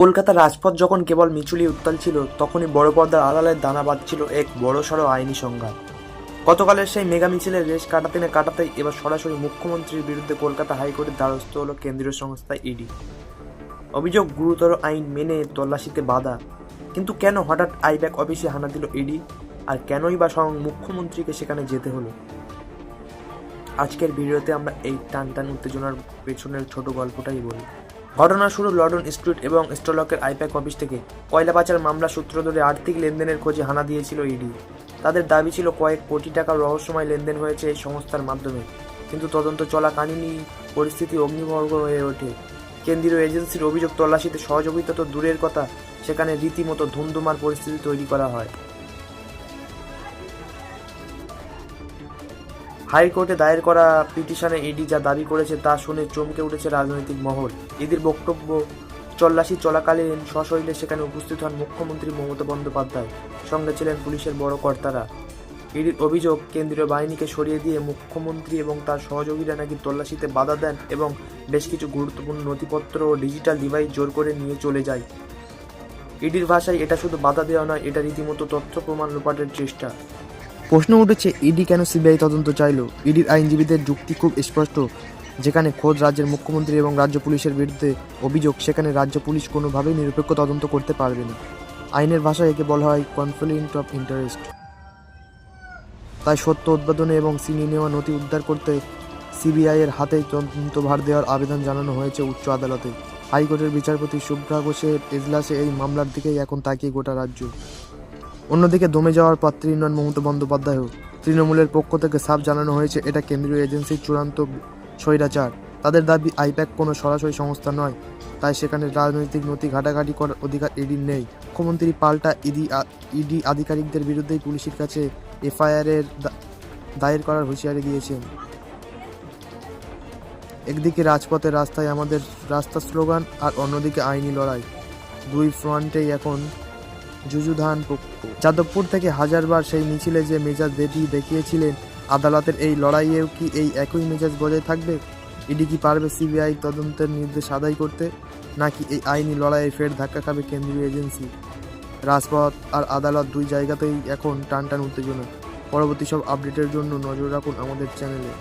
কলকাতার রাজপথ যখন কেবল মিচুলি উত্তাল ছিল, তখনই বড় পর্দার আড়ালে দানা বাঁধছিল এক বড়সড় আইনি সংঘাত। গতকালের সেই মেগা মিছিলের রেশ কাটাতে না কাটাতেই এবার সরাসরি মুখ্যমন্ত্রীর বিরুদ্ধে কলকাতা হাইকোর্টের দ্বারস্থ হলো কেন্দ্রীয় সংস্থা ইডি। অভিযোগ গুরুতর আইন মেনে তল্লাশিতে বাধা। কিন্তু কেন হঠাৎ আইব্যাক অফিসে হানা দিল ইডি? আর কেনই বা স্বয়ং মুখ্যমন্ত্রীকে সেখানে যেতে হলো? আজকের ভিডিওতে আমরা এই টান টান উত্তেজনার পেছনের ছোট গল্পটাই বলি। ঘটনা শুরু লন্ডন স্ট্রিট এবং স্টলকের আইপ্যাক অফিস থেকে। কয়লা পাচার মামলা সূত্র ধরে আর্থিক লেনদেনের খোঁজে হানা দিয়েছিল ইডি। তাদের দাবি ছিল কয়েক কোটি টাকার রহস্যময় লেনদেন হয়েছে এই সংস্থার মাধ্যমে। কিন্তু তদন্ত চলাকালীনই পরিস্থিতি অগ্নিভর্গ হয়ে ওঠে। কেন্দ্রীয় এজেন্সির অভিযোগ তল্লাশিতে সহযোগিতা তো দূরের কথা, সেখানে রীতিমতো ধুমধুমার পরিস্থিতি তৈরি করা হয়। হাইকোর্টে দায়ের করা পিটিশনে ইডি যা দাবি করেছে তা শুনে চমকে উঠেছে রাজনৈতিক মহল। ইডির বক্তব্য, চল্লাশি চলাকালীন সশরীরে সেখানে উপস্থিত হন মুখ্যমন্ত্রী মমতা বন্দ্যোপাধ্যায়, সঙ্গে ছিলেন পুলিশের বড় কর্তারা। ইডির অভিযোগ, কেন্দ্রীয় বাহিনীকে সরিয়ে দিয়ে মুখ্যমন্ত্রী এবং তার সহযোগীরা নাকি তল্লাশিতে বাধা দেন এবং বেশ কিছু গুরুত্বপূর্ণ নথিপত্র ও ডিজিটাল ডিভাইস জোর করে নিয়ে চলে যায়। ইডির ভাষায় এটা শুধু বাধা দেওয়া নয়, এটা রীতিমতো তথ্য প্রমাণ লোপাটের চেষ্টা। প্রশ্ন উঠেছে, ইডি কেন সিবিআই তদন্ত চাইলো? ইডির আইনজীবীদের যুক্তি খুব স্পষ্ট, যেখানে খোদ রাজ্যের মুখ্যমন্ত্রী এবং রাজ্য পুলিশের বিরুদ্ধে অভিযোগ, সেখানে রাজ্য পুলিশ কোনোভাবেই নিরপেক্ষ তদন্ত করতে পারবে না। আইনের ভাষায় একে বলা হয় কনফ্লিক্ট অফ ইন্টারেস্ট তাই সত্য উদ্বোধনে এবং চিনি নেওয়া নথি উদ্ধার করতে সিবিআইয়ের হাতে তদন্তভার দেওয়ার আবেদন জানানো হয়েছে উচ্চ আদালতে। হাইকোর্টের বিচারপতি শুভ্রা ঘোষের এজলাসে এই মামলার দিকেই এখন তাকিয়ে গোটা রাজ্য। অন্যদিকে দমে যাওয়ার পর নন মমতা বন্দ্যোপাধ্যায়ও তৃণমূলের পক্ষ থেকে সাফ জানানো হয়েছে, এটা কেন্দ্রীয় এজেন্সির চূড়ান্ত স্বৈরাচার। তাদের দাবি, আইপ্যাক কোনো সরাসরি সংস্থা নয়, তাই সেখানে রাজনৈতিক নথি ঘাটাঘাটি করার অধিকার ইডির নেই। মুখ্যমন্ত্রী পাল্টা ইডি ইডি আধিকারিকদের বিরুদ্ধেই পুলিশের কাছে এফআইআর এর দা- দায়ের করার হুঁশিয়ারি দিয়েছেন। একদিকে রাজপথের রাস্তায় আমাদের রাস্তা স্লোগান আর অন্যদিকে আইনি লড়াই। দুই ফ্রন্টেই এখন যুযুধান পক্ষ যাদবপুর থেকে হাজারবার সেই মিছিলে যে মেজাজ দেবী দেখিয়েছিলেন, আদালতের এই লড়াইয়েও কি এই একই মেজাজ বজায় থাকবে? ইডি কি পারবে সিবিআই তদন্তের নির্দেশ আদায় করতে? নাকি এই আইনি লড়াইয়ে ফের ধাক্কা খাবে কেন্দ্রীয় এজেন্সি? রাজপথ আর আদালত দুই জায়গাতেই এখন টান টান উত্তেজনা। পরবর্তী সব আপডেটের জন্য নজর রাখুন আমাদের চ্যানেলে।